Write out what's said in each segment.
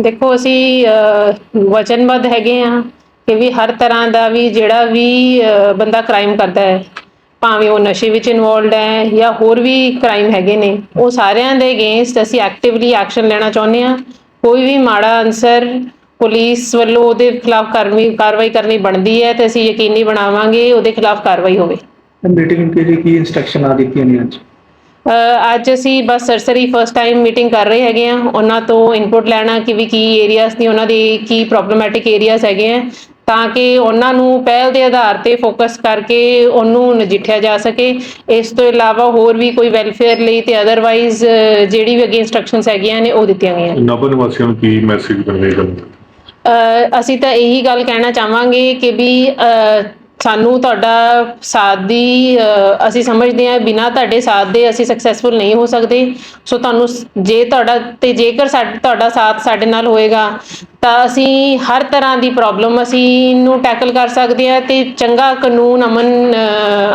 ਦੇਖੋ, ਅਸੀਂ ਵਚਨਬੱਧ ਹੈਗੇ ਆ ਕਿ ਵੀ ਹਰ ਤਰ੍ਹਾਂ ਦਾ ਵੀ ਜਿਹੜਾ ਵੀ ਬੰਦਾ ਕ੍ਰਾਈਮ ਕਰਦਾ ਹੈ, ਭਾਵੇਂ ਉਹ ਨਸ਼ੇ ਵਿੱਚ ਇਨਵੋਲਡ ਹੈ ਜਾਂ ਹੋਰ ਵੀ ਕ੍ਰਾਈਮ ਹੈਗੇ ਨੇ, ਉਹ ਸਾਰਿਆਂ ਦੇ ਅਗੇਂਸਟ ਅਸੀਂ ਐਕਟਿਵਲੀ ਐਕਸ਼ਨ ਲੈਣਾ ਚਾਹੁੰਦੇ ਆ ਕੋਈ ਵੀ ਮਾੜਾ ਅਨਸਰ ਪੁਲਿਸ ਵੱਲੋਂ ਉਹਦੇ ਖਿਲਾਫ ਕਾਰਵਾਈ ਕਰਨੀ ਬਣਦੀ ਹੈ ਤੇ ਅਸੀਂ ਯਕੀਨੀ ਬਣਾਵਾਂਗੇ ਉਹਦੇ ਖਿਲਾਫ ਕਾਰਵਾਈ ਹੋਵੇ। ਮੀਟਿੰਗ ਕੇ ਕੀ ਇਨਸਟਰਕਸ਼ਨ ਆ ਦਿੱਤੀਆਂ ਨੇ ਅੱਜ? ਅੱਜ ਅਸੀਂ ਬਸ ਸਰਸਰੀ ਫਸਟ ਟਾਈਮ ਮੀਟਿੰਗ ਕਰ ਰਹੇ ਹੈਗੇ ਆ ਉਹਨਾਂ ਤੋਂ ਇਨਪੁਟ ਲੈਣਾ ਕਿ ਵੀ ਕੀ ਏਰੀਆਜ਼ ਦੀ ਉਹਨਾਂ ਦੇ ਕੀ ਪ੍ਰੋਬਲਮੈਟਿਕ ਏਰੀਆਜ਼ ਹੈਗੇ ਆ। ਤਾਂ ਕਿ ਉਹਨਾਂ ਨੂੰ ਪਹਿਲ ਦੇ ਆਧਾਰ ਤੇ ਫੋਕਸ ਕਰਕੇ ਉਹਨੂੰ ਨਜਿੱਠਿਆ ਜਾ ਸਕੇ। ਇਸ ਤੋਂ ਇਲਾਵਾ ਹੋਰ ਵੀ ਕੋਈ ਵੈਲਫੇਅਰ ਲਈ ਤੇ ਅਦਰਵਾਈਜ਼ ਜਿਹੜੀ ਵੀ ਅੱਗੇ ਇਨਸਟਰਕਸ਼ਨਸ ਹੈਗੀਆਂ ਨੇ ਉਹ ਦਿੱਤੀਆਂ ਗਈਆਂ ਨੇ। ਨਵ ਨਿਵਾਸੀਆਂ ਨੂੰ ਕੀ ਮੈਸੇਜ ਕਰਨੇ ਅਹ ਅਸੀਂ ਤਾਂ ਇਹੀ ਗੱਲ ਕਹਿਣਾ ਚਾਹਾਂਗੇ ਕਿ ਵੀ ਸਾਨੂੰ ਤੁਹਾਡਾ ਸਾਥ ਦੀ ਅਸੀਂ ਸਮਝਦੇ ਹਾਂ ਬਿਨਾ ਤੁਹਾਡੇ ਸਾਥ ਦੇ ਅਸੀਂ ਸਕਸੈਸਫੁਲ ਨਹੀਂ ਹੋ ਸਕਦੇ। ਸੋ ਤੁਹਾਨੂੰ ਜੇ ਤੁਹਾਡਾ ਤੇ ਜੇਕਰ ਤੁਹਾਡਾ ਸਾਥ ਸਾਡੇ ਨਾਲ ਹੋਏਗਾ, ਤਾਂ ਅਸੀਂ ਹਰ ਤਰ੍ਹਾਂ ਦੀ ਪ੍ਰੋਬਲਮ ਅਸੀਂ ਨੂੰ ਟੈਕਲ ਕਰ ਸਕਦੇ ਹਾਂ ਤੇ ਚੰਗਾ ਕਾਨੂੰਨ ਅਮਨ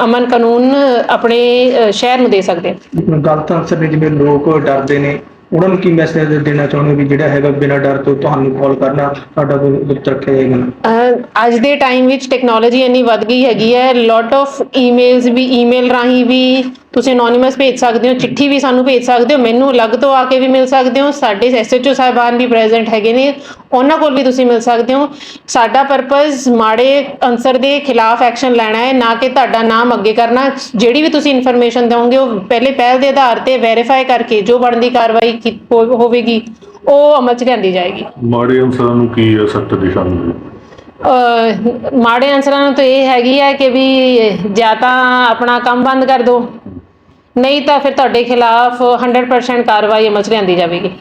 ਅਮਨ ਕਾਨੂੰਨ ਆਪਣੇ ਸ਼ਹਿਰ ਨੂੰ ਦੇ ਸਕਦੇ ਹਾਂ। ਗਲਤ ਅਨਸਰ ਨੇ ਜਿਵੇਂ ਲੋਕ ਡਰਦੇ ਨੇ ਉਹਨਾਂ ਨੂੰ ਕੀ ਮੈਸੇਜ ਦੇਣਾ ਚਾਹੁੰਦੇ ਹੋ ਵੀ ਜਿਹੜਾ ਹੈਗਾ ਬਿਨਾਂ ਡਰ ਤੋਂ ਤੁਹਾਨੂੰ ਕਾਲ ਕਰਨਾ ਤੁਹਾਡਾ ਗੁਪਤ ਰੱਖਿਆ ਜਾਏਗਾ ਅਹ, ਅੱਜ ਦੇ ਟਾਈਮ ਵਿੱਚ ਟੈਕਨੋਲੋਜੀ ਇੰਨੀ ਵੱਧ ਗਈ ਹੈਗੀ ਹੈ ਲੋਟ ਆਫ ਈਮੇਲਸ ਵੀ ਈਮੇਲ ਰਾਹੀਂ ਵੀ ਤੁਸੀਂ ਅਨੋਨਿਮਸ ਭੇਜ ਸਕਦੇ ਹੋ ਚਿੱਠੀ ਵੀ ਸਾਨੂੰ ਭੇਜ ਸਕਦੇ ਹੋ ਮੈਨੂੰ ਅਲੱਗ ਤੋਂ ਆ ਕੇ ਵੀ ਮਿਲ ਸਕਦੇ ਹੋ ਸਾਡੇ ਐਸਐਚਓ ਸਾਹਿਬਾਨ ਵੀ ਪ੍ਰੈਜ਼ੈਂਟ ਹੈਗੇ ਨੇ ਉਹਨਾਂ ਕੋਲ ਵੀ ਤੁਸੀਂ ਮਿਲ ਸਕਦੇ ਹੋ। ਸਾਡਾ ਪਰਪਸ ਮਾੜੇ ਅਨਸਰ ਦੇ ਖਿਲਾਫ ਐਕਸ਼ਨ ਲੈਣਾ ਹੈ ਨਾ ਕਿ ਤੁਹਾਡਾ ਨਾਮ ਅੱਗੇ ਕਰਨਾ ਜਿਹੜੀ ਵੀ ਤੁਸੀਂ ਇਨਫੋਰਮੇਸ਼ਨ ਦਿਓਗੇ ਉਹ ਪਹਿਲੇ ਪਹਿਲ ਦੇ ਆਧਾਰ ਤੇ ਵੈਰੀਫਾਈ ਕਰਕੇ ਜੋ ਬਣਦੀ ਕਾਰਵਾਈ ਹੋਵੇਗੀ ਉਹ ਅਮਲ ਚ ਲਿਆਂਦੀ ਜਾਏਗੀ। ਮਾੜੇ ਅਨਸਰਾਂ ਨੂੰ ਕੀ ਸਖਤ ਦਿਸ਼ਾ ਮਿਲੇ ਅਹ ਮਾੜੇ ਅਨਸਰਾਂ ਨੂੰ ਤਾਂ ਇਹ ਹੈਗੀ ਹੈ ਕਿ ਵੀ ਜਾਂ ਤਾਂ ਆਪਣਾ ਕੰਮ ਬੰਦ ਕਰ ਦਿਓ ਨਹੀਂ ਤਾਂ ਫਿਰ ਤੁਹਾਡੇ ਖਿਲਾਫ 100% ਕਾਰਵਾਈ ਅਮਲ ਚ ਲਿਆਂਦੀ ਜਾਵੇਗੀ।